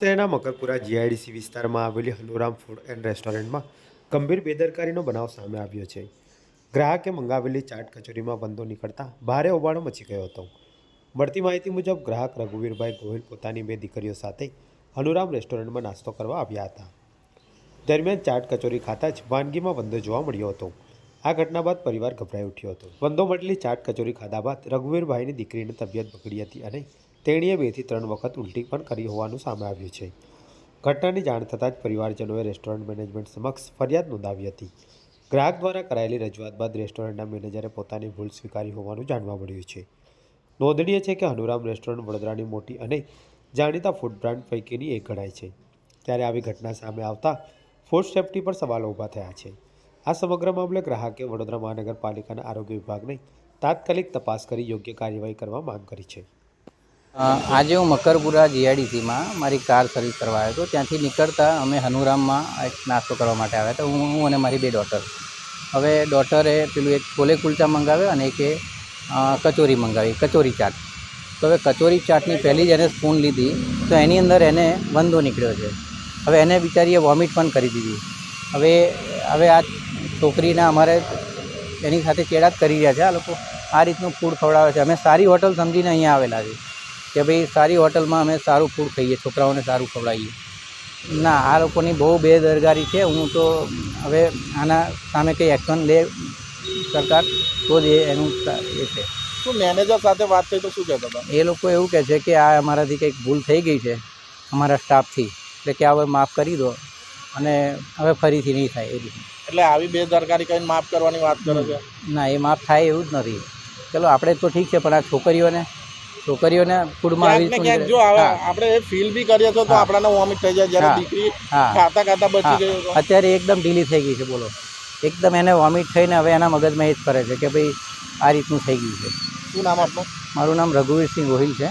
શહેરના મકરપુરા જીઆઈડીસી વિસ્તારમાં આવેલી હનુરામ ફૂડ એન્ડ રેસ્ટોરન્ટમાં ગંભીર બેદરકારીનો બનાવ સામે આવ્યો છે. ગ્રાહકે મંગાવેલી ચાટ કચોરીમાં બંધો નીકળતા ભારે હોબાળો મચી ગયો હતો. મળતી માહિતી મુજબ ગ્રાહક રઘુવીરભાઈ ગોહિલ પોતાની બે દીકરીઓ સાથે હનુરામ રેસ્ટોરન્ટમાં નાસ્તો કરવા આવ્યા હતા. દરમિયાન ચાટ કચોરી ખાતા જ વાનગીમાં બંધો જોવા મળ્યો હતો. આ ઘટના બાદ પરિવાર ગભરાઈ ઉઠ્યો હતો. બંધો મળેલી ચાટ કચોરી ખાધા બાદ રઘુવીરભાઈની દીકરીની તબિયત બગડી હતી અને તેણીએ બેથી ત્રણ વખત ઉલટી પણ કરી હોવાનું સામે આવ્યું છે. ઘટનાની જાણ થતાં જ પરિવારજનોએ રેસ્ટોરન્ટ મેનેજમેન્ટ સમક્ષ ફરિયાદ નોંધાવી હતી. ગ્રાહક દ્વારા કરાયેલી રજૂઆત બાદ રેસ્ટોરન્ટના મેનેજરે પોતાની ભૂલ સ્વીકારી હોવાનું જાણવા મળ્યું છે. નોંધનીય છે કે હનુરામ રેસ્ટોરન્ટ વડોદરાની મોટી અને જાણીતા ફૂડ બ્રાન્ડ પૈકીની એક ગણાય છે. ત્યારે આવી ઘટના સામે આવતા ફૂડ સેફ્ટી પર સવાલો ઊભા થયા છે. આ સમગ્ર મામલે ગ્રાહકે વડોદરા મહાનગરપાલિકાના આરોગ્ય વિભાગને તાત્કાલિક તપાસ કરી યોગ્ય કાર્યવાહી કરવા માંગ કરી છે. આજે હું મકરપુરા જીઆઈડીસીમાં મારી કાર સર્વિસ કરવા આવ્યો હતો. ત્યાંથી નીકળતા અમે હનુરામમાં એક નાસ્તો કરવા માટે આવ્યા હતા. હું હું અને મારી બે ડોટર. હવે ડોટરે પેલું એક છોલે કુલચા મંગાવ્યો અને એક કચોરી મંગાવી, કચોરી ચાટ. તો હવે કચોરી ચાટની પહેલી જ એને સ્પૂન લીધી, તો એની અંદર એને વંદો નીકળ્યો છે. હવે એને બિચારીએ વોમિટ પણ કરી દીધી. હવે હવે આ છોકરીને અમારે એની સાથે ચેડા કરી રહ્યા છે આ લોકો. આ રીતનું ફૂડ ખવડાવે છે. અમે સારી હોટલ સમજીને અહીંયા આવેલા છે કે ભાઈ સારી હોટલમાં અમે સારું ફૂડ ખાઈએ છોકરાઓને સારું ખવડાવીએ. ના આ લોકોની બહુ બેદરકારી છે. હું તો હવે આના સામે કંઈ એક્શન લે સરકાર તો જ એનું એ છે. શું મેનેજર સાથે વાત થઈ તો શું કહેતા હતા? એ લોકો એવું કહે છે કે આ અમારાથી કંઈક ભૂલ થઈ ગઈ છે અમારા સ્ટાફથી એટલે કે આ હવે માફ કરી દો. અને હવે ફરીથી નહીં થાય એ રીતે. એટલે આવી બેદરકારી કહીને માફ કરવાની વાત કરે છે? ના એ માફ થાય એવું જ નથી. ચલો આપણે તો ઠીક છે પણ આ છોકરીઓને છોકરીઓને ફૂડમાં આવી ક્યાંક જો આપણે એ ફીલ બી કરીએ તો. આપણાને વોમિટ થઈ જાય. જ્યારે દીકરી ખાતા ખાતા બચી ગયો અત્યારે એકદમ ઢીલી થઈ ગઈ છે બોલો. એકદમ એને વોમિટ થઈને હવે એના મગજમાં એ જ ફરે છે કે ભાઈ આ રીતનું થઈ ગયું છે. શું નામ આપનું? મારું નામ રઘુવીરસિંહ ગોહિલ છે.